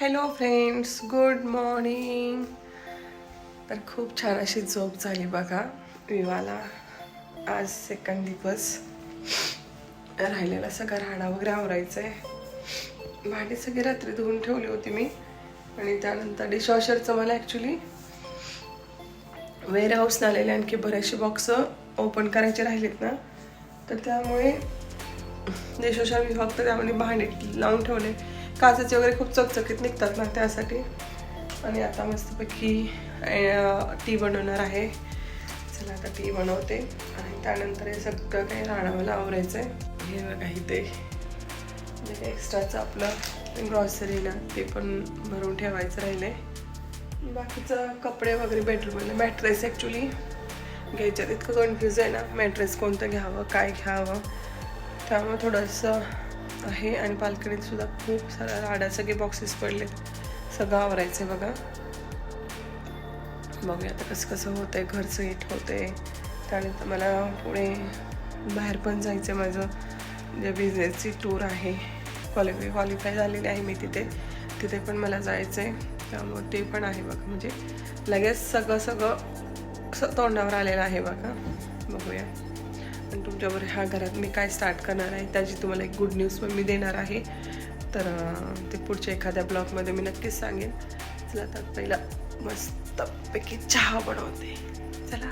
Hello friends good morning तर खूप छान अशी झोप झाली बघा. विवाला आज सेकंड दिवस. राहिलेला सगळा राहणा वगैरे आवरायचं आहे भांडी सगळी रात्री धुवून ठेवली होती मी. आणि त्यानंतर डिशवॉशरचं मला ॲक्च्युली वेअर आलेले आणखी बरेचसे बॉक्स ओपन करायचे राहिलेत ना. तर त्यामुळे डिशवॉशर मी फक्त त्यामध्ये भांडी लावून ठेवले. काचेचे वगैरे खूप चकचकीत निघतात ना त्यासाठी. आणि आता मस्तपैकी टी बनवणार आहे. चला आता टी बनवते. आणि त्यानंतर हे सगळं काही राणावलं आवरायचं आहे हे काही ते जे काही एक्स्ट्राचं आपलं ग्रॉसरी ना ते पण भरून ठेवायचं राहिलं बाकीचं कपडे वगैरे बेडरूममध्ये मॅट्रेस ॲक्च्युली घ्यायच्यात. इतकं कन्फ्यूज आहे ना. मॅट्रेस कोणतं घ्यावं काय घ्यावं. त्यामुळे थोडंसं आहे आणि बाल्कनीत सुद्धा खूप सारा राड्या सगळे बॉक्सेस पडले. सगळं आवरायचं आहे बघा. बघूया आता कसं कसं आहे घरचं नीट आहे त्यानंतर मला पुढे बाहेर पण जायचं म्हणजे आहे माझं. जे बिझनेसची टूर आहे. क्वालिफाय क्वालिफाय झालेली आहे मी तिथे. तिथे पण मला जायचं आहे त्यामुळे ते पण आहे बघा. म्हणजे लगेच सगळं सगळं तोंडावर आलेलं आहे बघा. बघूया. तुमच्यावर ह्या घरात मी काय स्टार्ट करणार आहे त्याची तुम्हाला एक गुड न्यूज पण मी देणार आहे. तर ते पुढच्या एखाद्या ब्लॉगमध्ये मी नक्कीच सांगेन. चला तर पहिला मस्तपैकी चहा बनवते. चला.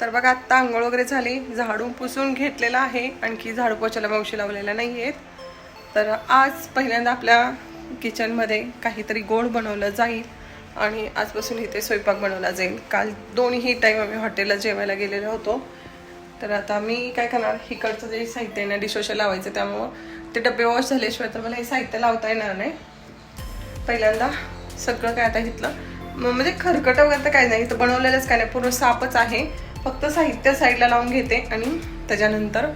तर बघा आत्ता आंघोळ वगैरे झाली. झाडू पुसून घेतलेला आहे. आणखी झाडू पोचायला मावशी लावलेल्या नाही आहेत तर आज पहिल्यांदा आपल्या किचनमध्ये काहीतरी गोड बनवलं जाईल. आणि आजपासून इथे स्वयंपाक बनवला जाईल. काल दोन्ही टाईम आम्ही हॉटेलला जेवायला गेलेलो होतो. तर आता मी काय करणार इकडचं जे साहित्य आहे ना डिशवॉशर लावायचं त्यामुळं. ते डबे वॉश झाल्याशिवाय तर मला हे साहित्य लावता येणार नाही. पहिल्यांदा सगळं काय आता घेतलं म्हणजे खरकट वगैरे तर काय नाही. इथं बनवलेलंच काय नाही. पूर्ण सापच आहे. फक्त साहित्य साईडला लावून घेते आणि त्याच्यानंतर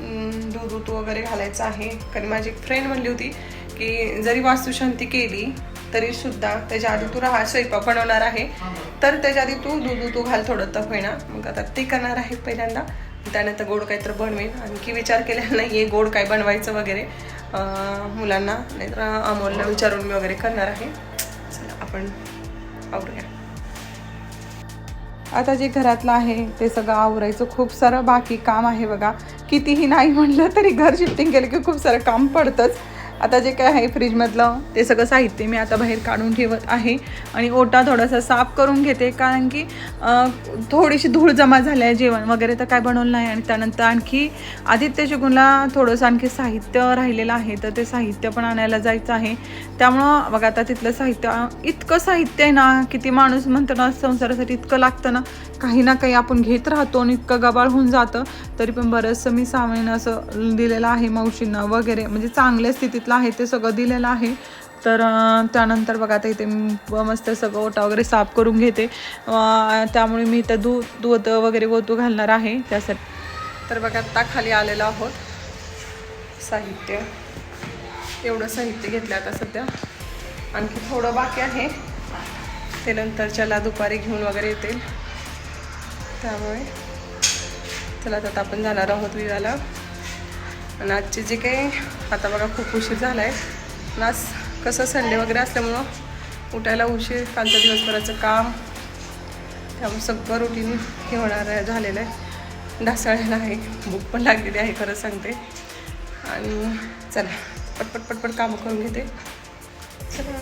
दूध दूध वगैरे घालायचं आहे. कारण माझी एक फ्रेंड म्हणली होती की जरी वास्तुशांती केली तरी सुद्धा त्याच्या आधी तू राहा स्वयंपाक बनवणार आहे. तर त्याच्या आधी तू दूध तू घाल थोडं तर होईना. मग आता ते करणार आहे पहिल्यांदा. त्यानंतर गोड काहीतरी बनवेन. आणखी विचार केलेला नाही आहे गोड काय बनवायचं वगैरे. मुलांना नाहीतर अमोलला विचारून मी वगैरे करणार आहे. चला आपण आवरूया. आता जे घरातलं आहे ते सगळं आवरायचं. खूप सारं बाकी काम आहे बघा. कितीही नाही म्हणलं तरी घर शिफ्टिंग केलं की खूप सारं काम पडतंच. आता जे काय आहे फ्रीजमधलं ते सगळं साहित्य मी आता बाहेर काढून ठेवत आहे. आणि ओटा थोडासा साफ करून घेते कारण की थोडीशी धूळ जमा झाली आहे जेवण वगैरे तर काय बनवलं नाही. आणि त्यानंतर आणखी आदित्य शिकूनला थोडंसं आणखी साहित्य राहिलेलं आहे तर ते साहित्य पण आणायला जायचं आहे. त्यामुळं बघा आता तिथलं साहित्य इतकं साहित्य आहे ना किती माणूस म्हणतो ना संसारासाठी इतकं लागतं ना काही ना काही आपण घेत राहतो आणि इतकं गबाळ होऊन जातं. तरी पण बरंचसं मी सामान असं दिलेलं आहे मावशींना वगैरे म्हणजे चांगल्या स्थितीत स्थितीतलं आहे ते सगळं दिलेलं आहे. तर त्यानंतर बघा आता इथे मस्त सगळं ओटा वगैरे साफ करून घेते. त्यामुळे मी इथं दूध दूध वगैरे गोतू घालणार आहे त्यासाठी. तर बघा आता खाली आलेलो आहोत. साहित्य. एवढं साहित्य घेतलं आता सध्या. आणखी थोडं बाकी आहे. ते चला दुपारी घेऊन वगैरे येतील त्यामुळे चला आता आपण जाणार आहोत विराला. आणि आजचे जे काही आता बघा खूप उशीर झाला आहे आणि आज कसं संडे वगैरे असल्यामुळं उठायला उशीर कालच्या दिवसभराचं काम. त्यामुळे सगळं रुटीन हे होणार आहे झालेलं आहे. ढासळलेलं आहे. भूक पण लागलेली आहे खरं सांगते. आणि चला पटपट पटपट कामं करून घेते. चला.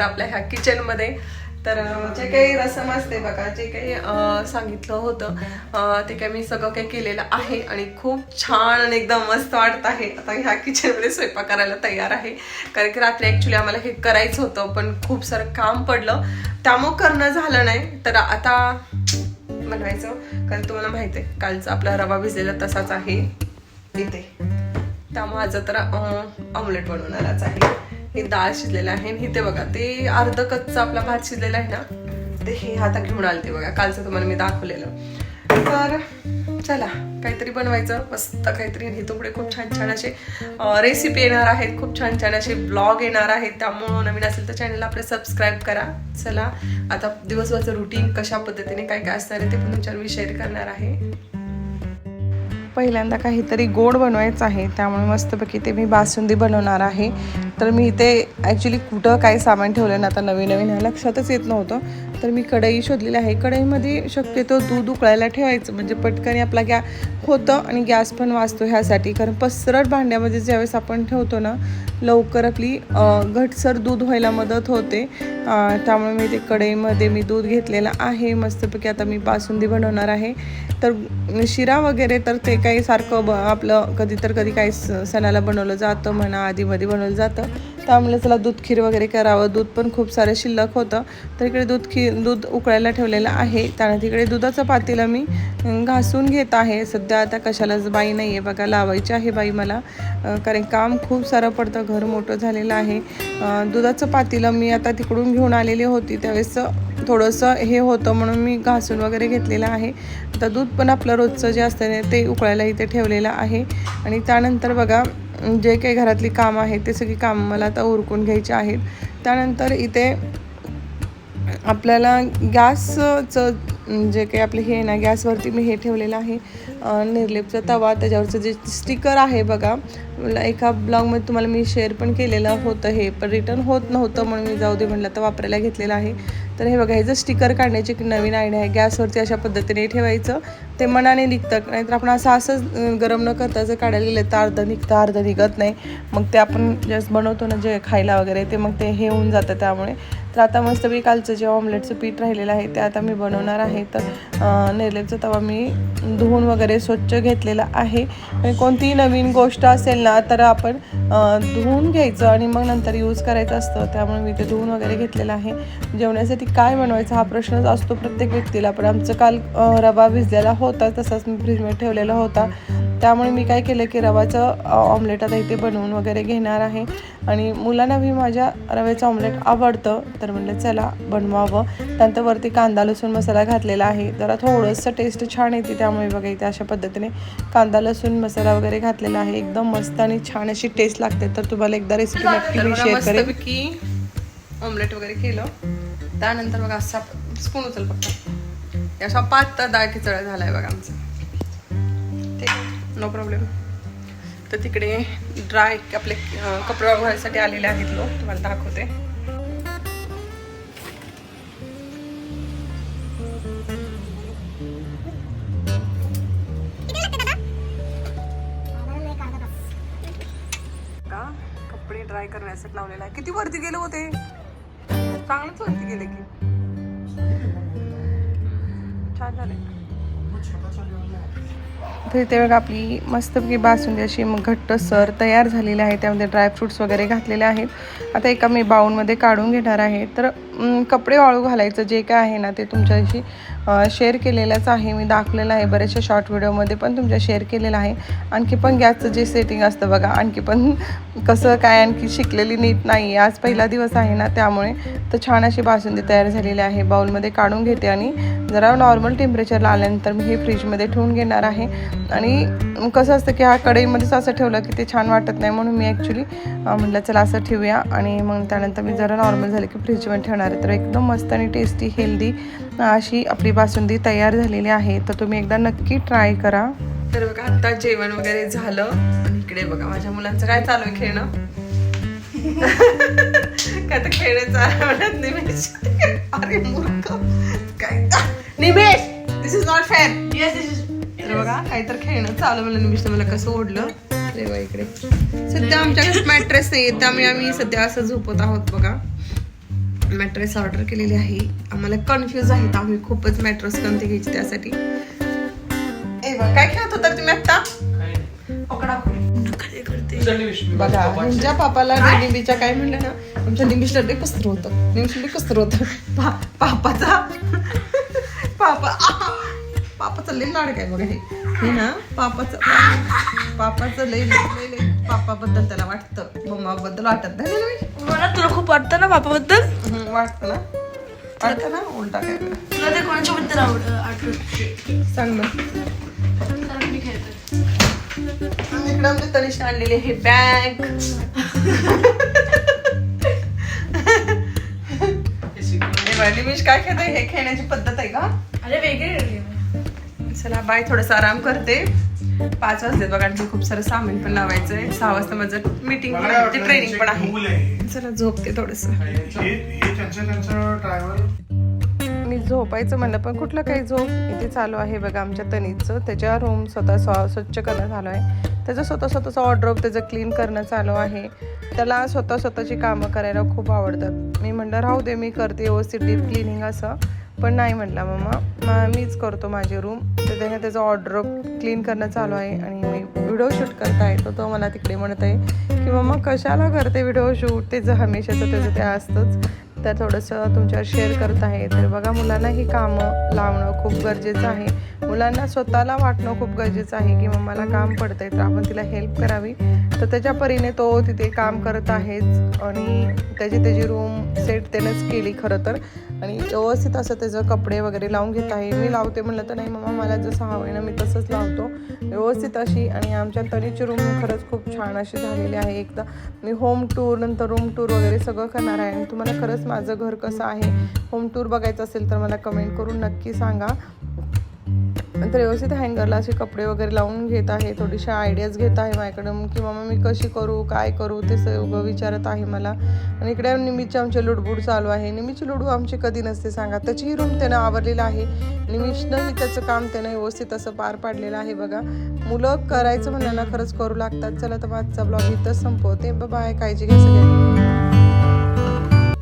होणार आपल्या ह्या किचनमध्ये तर जे काही रसम असते बघा जे काही सांगितलं होतं ते काही मी सगळं काही केलेलं आहे आणि खूप छान आणि एकदम मस्त वाटत आहे. आता ह्या किचनमध्ये स्वयंपाक करायला तयार आहे. कारण की रात्री ॲक्च्युली आम्हाला हे करायचं होतं पण खूप सारं काम पडलं. त्यामुळं करणं झालं नाही. तर आता बनवायचं. कारण तुम्हाला माहिती आहे कालचा आपला रवा भिजलेला तसाच आहे. इथे. त्यामुळे आज तर ऑमलेट बनवणारच आहे. हे डाळ शिजलेलं आहे आणि इथे बघा ते अर्ध कच्चा आपला भात शिजलेला आहे ना ते हे आता घेऊन आले ते बघा. कालचं तुम्हाला मी दाखवलेलं. तर चला काहीतरी बनवायचं मस्त काहीतरी. हे पुढे खूप छान छान असे रेसिपी येणार आहेत. खूप छान छान असे ब्लॉग येणार आहेत. त्यामुळं नवीन असेल तर चॅनलला आपले सबस्क्राईब करा. चला आता दिवसभरचं रुटीन कशा पद्धतीने काय काय असणार आहे ते पण तुमच्यावर मी शेअर करणार आहे. पहिल्यांदा काहीतरी गोड बनवायचं आहे त्यामुळे मस्तपैकी ते मी बासुंदी बनवणार आहे. तर मी इथे ॲक्च्युली कुठं काय सामान ठेवलं ना आता नवीन नवीन ह्या लक्षातच येत नव्हतं. तर मी कढई शोधलेली आहे. कढईमध्ये शक्यतो दूध उकळायला ठेवायचं. म्हणजे पटकन आपला गॅ होतं आणि गॅस पण वाचतो ह्यासाठी. कारण पसरट भांड्यामध्ये ज्यावेळेस आपण ठेवतो ना लवकर आपली घटसर दूध व्हायला मदत होते. त्यामुळे मी ते कढईमध्ये मी दूध घेतलेलं आहे. मस्तपैकी आता मी बासुंदी बनवणार आहे. तर शिरा वगैरे तर ते काही सारखं ब आपलं कधी तर कधी काही स- सणाला बनवलं जातं म्हणा आधीमध्ये बनवलं जातं. त्यामुळे चला दूध खीर वगैरे करावं. दूध पण खूप सारं शिल्लक होतं. तर इकडे दूध खीर दूध उकळायला ठेवलेलं आहे. त्यानं तिकडे दुधाचं पातेलं मी घासून घेत आहे. सध्या आता कशालाच बाई नाही आहे बघा लावायची आहे बाई मला. कारण काम खूप सारं पडतं घर मोठं झालेलं आहे. दुधाचं पातेलं मी आता तिकडून घेऊन आलेली होती. त्यावेळेस थोडंसं हे होतं म्हणून मी घासून वगैरे घेतलेलं आहे. आता दूध पण आपलं रोजचं जे असतं ना ते उकळायला इथे ठेवलेलं आहे. आणि त्यानंतर बघा जे काही घरातली कामं आहेत ते सगळी कामं मला आता उरकून घ्यायची आहेत. त्यानंतर इथे आपल्याला गॅसचं जे काही आपले हे आहे ना गॅसवरती मी हे ठेवलेलं आहे. निर्लेपचा तवा त्याच्यावरचं जे स्टिकर आहे बघा एका ब्लॉगमध्ये तुम्हाला मी शेअर पण केलेलं होतं हे पण रिटर्न होत नव्हतं म्हणून मी जाऊ दे म्हटलं तर वापरायला घेतलेलं आहे. तर हे बघा हे जर स्टिकर काढण्याची एक नवीन आयडिया आहे गॅसवरती अशा पद्धतीने ठेवायचं. ते मनाने निघतं. नाहीतर आपण असं असंच गरम न करता जर काढायला गेलं तर अर्धं निघतं अर्धं निघत नाही. मग ते आपण जस्ट बनवतो ना जे खायला वगैरे ते मग ते हे होऊन जातं त्यामुळे. तर आता मस्त मी कालचं जे ऑमलेटचं पीठ राहिलेलं आहे ते आता मी बनवणार आहे. तर नेलेचं तवा मी धुवून वगैरे स्वच्छ घेतलेला आहे. आणि कोणतीही नवीन गोष्ट असेल ना तर आपण धुवून घ्यायचं आणि मग नंतर यूज करायचं असतं. त्यामुळे मी ते धुवून वगैरे घेतलेलं आहे. जेवण्यासाठी काय बनवायचं हा प्रश्नच असतो प्रत्येक व्यक्तीला. पण आमचं काल रवा भिजलेला होता. तसाच मी फ्रीजमध्ये ठेवलेला होता. त्यामुळे मी काय केलं की रवाचं ऑमलेट आता इथे बनवून वगैरे घेणार आहे. आणि मुलांना बी माझ्या रव्याचं ऑमलेट आवडतं तर म्हणलं चला बनवावं. त्यानंतर वरती कांदा लसूण मसाला घातलेला आहे. जरा थोडंसं टेस्ट छान येते त्यामुळे बघा इथे अशा पद्धतीने कांदा लसूण मसाला वगैरे घातलेला आहे. एकदम मस्त आणि छान अशी टेस्ट लागते. तर तुम्हाला एकदा रेसिपी नक्की मी शेअर करेन. मस्तपैकी ऑमलेट वगैरे केलं. त्यानंतर बघा असा स्पून उचल फक्त अशा असा तर डाळ खिचडा झालाय बघा आमचा. ठीक नो प्रॉब्लेम तर तिकडे ड्राय आपले कपडे वाळवायसाठी आलेले आहेत लोक. तुम्हाला दाखवते. का? कपडे ड्राय करण्यासाठी लावलेला आहे किती वरती गेले होते चांगलंच वरती गेले की. ते झाले तर इथे बघा आपली मस्तपैकी बासुंदी अशी मग घट्ट सर तयार झालेली आहे. त्यामध्ये ड्रायफ्रुट्स वगैरे घातलेले आहेत. आता एका मी बाऊलमध्ये काढून घेणार आहे. तर कपडे वाळू घालायचं जे काय आहे ना ते तुमच्याशी शेअर केलेलंच आहे. मी दाखवलेलं आहे बऱ्याचशा शॉर्ट व्हिडिओमध्ये पण तुमच्या शेअर केलेलं आहे. आणखी पण गॅसचं जे सेटिंग असतं बघा आणखी पण कसं काय आणखी शिकलेली नीट नाही. आहे आज पहिला दिवस आहे ना त्यामुळे तर छान अशी बासुंदी तयार झालेली आहे. बाऊलमध्ये काढून घेते आणि जरा नॉर्मल टेम्परेचरला आल्यानंतर मी हे फ्रीजमध्ये ठेवून घेणार आहे. आणि कसं असतं की हा कढईमध्येच असं ठेवलं की ते छान वाटत नाही म्हणून मी ॲक्च्युली म्हटलं चला असं ठेवूया. आणि मग त्यानंतर मी जरा नॉर्मल झालं की फ्रीजमध्ये ठेवणार आहे तर एकदम मस्त आणि टेस्टी हेल्दी अशी आपली बासुंदी तयार झालेली आहे. तर तुम्ही एकदा नक्की ट्राय करा. तर बघा आता जेवण वगैरे झालं. आणि इकडे बघा माझ्या मुलांचं काय चालू आहे खेळणं? काय तर खेळणं चालू म्हणत निमेश. अरे मूर्ख. काय? Nimesh this is not fair yes this is तर बघा काय तर खेळणं चालू म्हणलं निमिष मला कसं ओढलं. इकडे. सध्या आमच्याकडे मॅट्रेस नाही त्यामुळे आम्ही सध्या असं झोपत आहोत बघा. मॅट्रेस ऑर्डर केलेली आहे. आम्हाला कन्फ्युज आहेत. आम्ही खूपच मॅट्रेस कोणती घ्यायची त्यासाठी. ए बघ काय खेळत होता तुम्ही आता पकडा बघा ह्यांच्या पापाला निंबीच्या काय म्हणलं ना? आमच्या निमिषला लई कसर होतं. लई कसर होतं. पापाचा. पापा! पापाचं लई लाड काय बघा हे. ना पापाचं पापाचं लई लई पापाबद्दल त्याला वाटतं. मम्माबद्दल वाटत नाही ना? मला तुला खूप वाटतं ना बापाबद्दल हम्म, वाटतं ना. वाटतं ना? उलटा काय. तुला ते कोणाच्या बद्दल आवड आठवत सांग आणि इकडे आमच्या तनिषने आणलेली आहे बॅग. निमिष काय खेळतोय? हे खेळण्याची पद्धत आहे का? अरे वेगळे चला बाय थोडस आराम करते. पाच वाजले बघा आणखी खूप सारं सामान पण लावायचंय. सहा वाजता माझं मीटिंग पण आहे ते ट्रेनिंग पण आहे. चला झोपते थोडस. मी झोपायचं म्हणलं पण कुठलं काही झोप? इथे चालू आहे बघा आमच्या तनीचं त्याच्या रूम स्वतः स्व- स्वच्छ करणं चालू आहे त्याचं स्वतः स्वतःचं ऑर्डर त्याचं क्लीन करणं चालू आहे. त्याला स्वतः स्वतःची कामं करायला खूप आवडतात. मी म्हणलं राहू दे मी करते व्यवस्थित डीप क्लिनिंग असं. पण नाही म्हटला मम्मा मा मीच करतो माझी रूम तर त्याने त्याचं ऑर्डर क्लीन करणं चालू आहे आणि मी व्हिडिओ शूट करत आहे. तर तो मला तिकडे म्हणत आहे की मम्मा कशाला करते व्हिडिओ शूट त्याचं हमेशाचं त्याचं ते असतंच. तर थोडंसं तुमच्यावर शेअर करत आहे. तर बघा मुलांना ही कामं लावणं खूप गरजेचं आहे. मुलांना स्वतःला वाटणं खूप गरजेचं आहे की मम्माला काम पडतंय तर आपण तिला हेल्प करावी. तर त्याच्या परीने तो तिथे काम करत आहेच आणि त्याची त्याची रूम सेट त्यानंच केली खरं तर. आणि व्यवस्थित असं त्याचं कपडे वगैरे लावून घेत आहे. मी लावते म्हणलं तर नाही मम्मा मला जसं हवं आहे ना मी तसंच लावतो. व्यवस्थित अशी आणि आमच्या तरीची रूम खरंच खूप छान अशी झालेली आहे. एकदा मी होम टूर नंतर रूम टूर वगैरे सगळं करणार आहे. आणि तुम्हाला खरंच माझं घर कसं आहे होम टूर बघायचं असेल तर मला कमेंट करून नक्की सांगा. तर व्यवस्थित हँगरला असे कपडे वगैरे लावून घेत आहे थोडीशा आयडियाज घेत आहे माझ्याकडं की मामा मी कशी करू काय करू ते सगळं विचारत आहे मला. आणि इकडे निमीची आमचे लुडबुड चालू आहे. निमीची लुडू आमची कधी नसते सांगा. त्याचीही रूम त्यानं आवरलेलं आहे. निमिषनंही त्याचं काम त्यानं व्यवस्थित असं पार पाडलेलं आहे बघा. मुलं करायचं म्हणलं ना खरंच करू लागतात. चला तर माझा ब्लॉग इथंच संपवते. बाय काळजी घ्या सगळ्यांनी.